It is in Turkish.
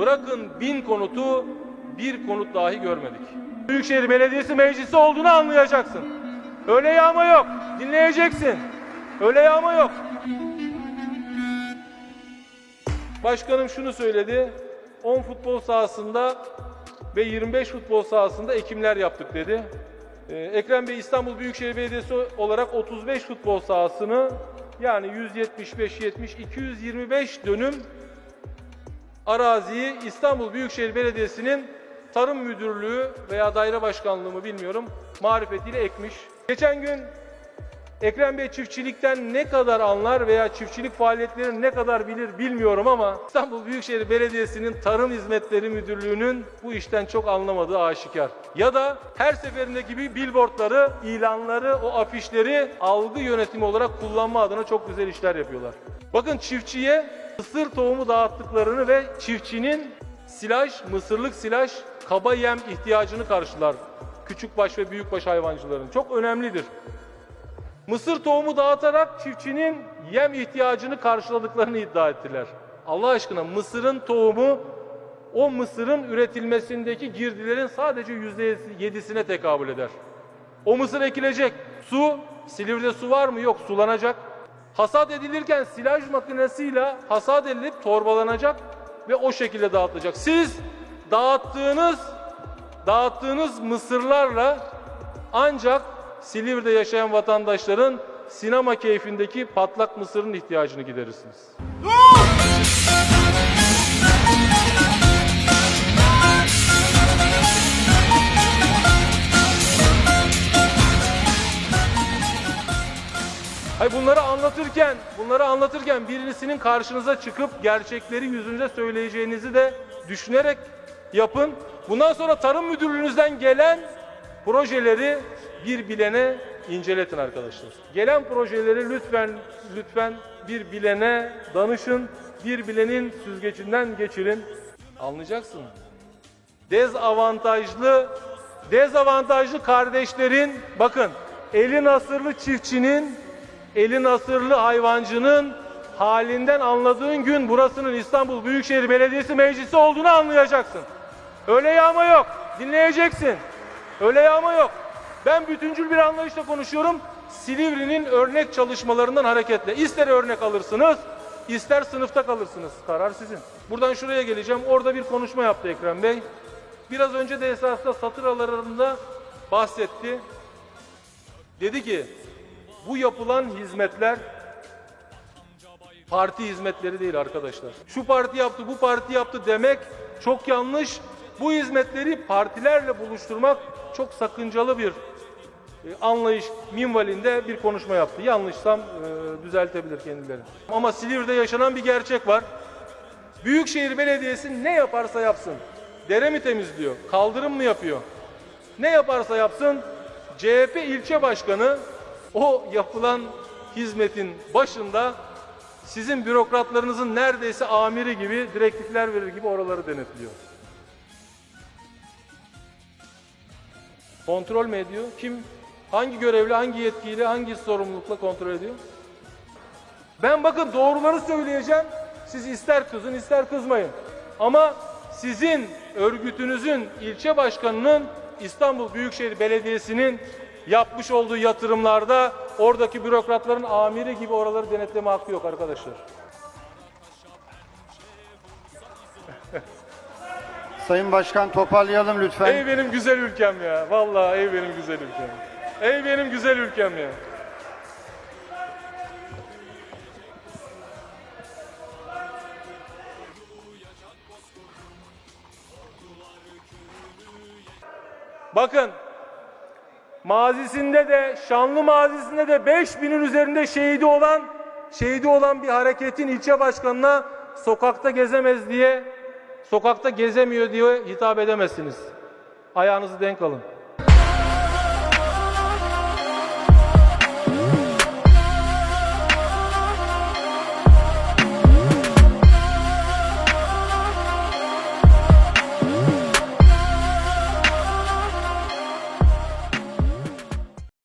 Bırakın bin konutu bir konut dahi görmedik. Büyükşehir Belediyesi meclisi olduğunu anlayacaksın. Öyle yağma yok. Dinleyeceksin. Öyle yağma yok. Başkanım şunu söyledi. 10 futbol sahasında ve 25 futbol sahasında ekimler yaptık dedi. Ee, Ekrem Bey İstanbul Büyükşehir Belediyesi olarak 35 futbol sahasını yani 175 70 225 dönüm araziyi İstanbul Büyükşehir Belediyesi'nin Tarım Müdürlüğü veya daire başkanlığı mı bilmiyorum marifetiyle ekmiş. Geçen gün Ekrem Bey çiftçilikten ne kadar anlar veya çiftçilik faaliyetlerini ne kadar bilir bilmiyorum ama İstanbul Büyükşehir Belediyesi'nin Tarım Hizmetleri Müdürlüğü'nün bu işten çok anlamadığı aşikar. Ya da her seferinde gibi billboardları, ilanları, o afişleri algı yönetimi olarak kullanma adına çok güzel işler yapıyorlar. Bakın çiftçiye mısır tohumu dağıttıklarını ve çiftçinin silaj, mısırlık silaj, kaba yem ihtiyacını karşılar. Küçükbaş ve büyükbaş hayvancıların. Çok önemlidir. Mısır tohumu dağıtarak çiftçinin yem ihtiyacını karşıladıklarını iddia ettiler. Allah aşkına mısırın tohumu o mısırın üretilmesindeki girdilerin sadece yüzde yedisine tekabül eder. O mısır ekilecek. Su, Silivri'de su var mı? Yok, sulanacak. Hasat edilirken silaj makinesiyle hasat edilip torbalanacak ve o şekilde dağıtılacak. Siz dağıttığınız dağıttığınız mısırlarla ancak Silivri'de yaşayan vatandaşların sinema keyfindeki patlak mısırın ihtiyacını giderirsiniz. Hayır bunları anlatırken, bunları anlatırken birisinin karşınıza çıkıp gerçekleri yüzünüze söyleyeceğinizi de düşünerek yapın. Bundan sonra Tarım Müdürlüğünüzden gelen projeleri bir bilene inceletin arkadaşlar. Gelen projeleri lütfen lütfen bir bilene danışın. Bir bilenin süzgecinden geçirin. Anlayacaksın. Dezavantajlı dezavantajlı kardeşlerin bakın eli nasırlı çiftçinin eli nasırlı hayvancının halinden anladığın gün burasının İstanbul Büyükşehir Belediyesi Meclisi olduğunu anlayacaksın. Öyle yağma yok. Dinleyeceksin. Öyle yağma yok. Ben bütüncül bir anlayışla konuşuyorum. Silivri'nin örnek çalışmalarından hareketle. İster örnek alırsınız, ister sınıfta kalırsınız. Karar sizin. Buradan şuraya geleceğim. Orada bir konuşma yaptı Ekrem Bey. Biraz önce de esasında satır aralarında bahsetti. Dedi ki bu yapılan hizmetler parti hizmetleri değil arkadaşlar. Şu parti yaptı, bu parti yaptı demek çok yanlış. Bu hizmetleri partilerle buluşturmak çok sakıncalı bir e, anlayış minvalinde bir konuşma yaptı. Yanlışsam e, düzeltebilir kendileri. Ama Silivri'de yaşanan bir gerçek var. Büyükşehir Belediyesi ne yaparsa yapsın. Dere mi temizliyor? Kaldırım mı yapıyor? Ne yaparsa yapsın CHP ilçe başkanı o yapılan hizmetin başında sizin bürokratlarınızın neredeyse amiri gibi direktifler verir gibi oraları denetliyor. Kontrol mü ediyor? Kim? Hangi görevli, hangi yetkiyle, hangi sorumlulukla kontrol ediyor? Ben bakın doğruları söyleyeceğim. Siz ister kızın ister kızmayın. Ama sizin örgütünüzün ilçe başkanının İstanbul Büyükşehir Belediyesi'nin yapmış olduğu yatırımlarda oradaki bürokratların amiri gibi oraları denetleme hakkı yok arkadaşlar. Sayın Başkan toparlayalım lütfen. Ey benim güzel ülkem ya. Vallahi ey benim güzel ülkem. Ey benim güzel ülkem ya. Bakın mazisinde de şanlı mazisinde de 5000'in üzerinde şehidi olan şehidi olan bir hareketin ilçe başkanına sokakta gezemez diye sokakta gezemiyor diye hitap edemezsiniz. Ayağınızı denk alın.